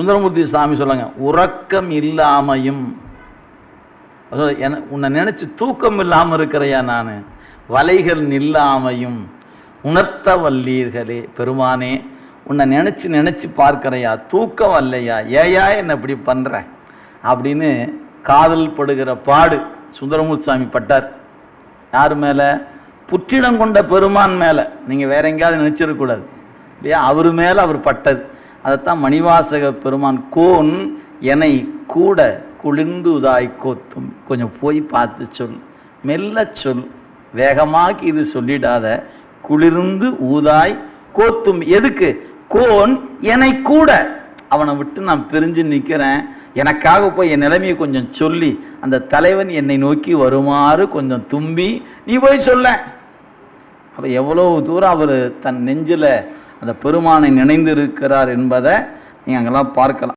சுந்தரமூர்த்தி சாமி சொல்லுங்க உறக்கம் இல்லாமையும் உன்னை நினச்சி தூக்கம் இல்லாமல் இருக்கிறையா நான்? வலைகள் நில்லாமையும் உணர்த்த வல்லீர்களே பெருமானே உன்னை நினச்சி நினச்சி பார்க்குறையா? தூக்கம் அல்லையா? ஏயா என்ன இப்படி பண்ணுற அப்படின்னு காதல் படுகிற பாடு சுந்தரமூர்த்தி சாமி பட்டார். யார் மேலே? புற்றிடம் கொண்ட பெருமான் மேலே. நீங்கள் வேற எங்கேயாவது நினச்சிடக்கூடாது இல்லையா? அவர் மேலே அவர் பட்டது. அதைத்தான் மணிவாசக பெருமான் கோன் என்னை கூட குளிர்ந்துதாய் கோத்தும். கொஞ்சம் போய் பார்த்து சொல் மெல்ல சொல் வேகமாக இது சொல்லிடாத குளிர்ந்து ஊதாய் கோத்தும். எதுக்கு? கோன் என்னை கூட. அவனை விட்டு நான் பிரிஞ்சு நிற்கிறேன். எனக்காக போய் என் நிலைமையை கொஞ்சம் சொல்லி அந்த தலைவன் என்னை நோக்கி வருமாறு கொஞ்சம் தும்பி நீ போய் சொல்ல அப்போ எவ்வளோ தூரம் அவர் தன் நெஞ்சில் அந்த பெருமானை நினைந்து இருக்கிறார் என்பதை நீங்கள் அங்கெல்லாம் பார்க்கலாம்.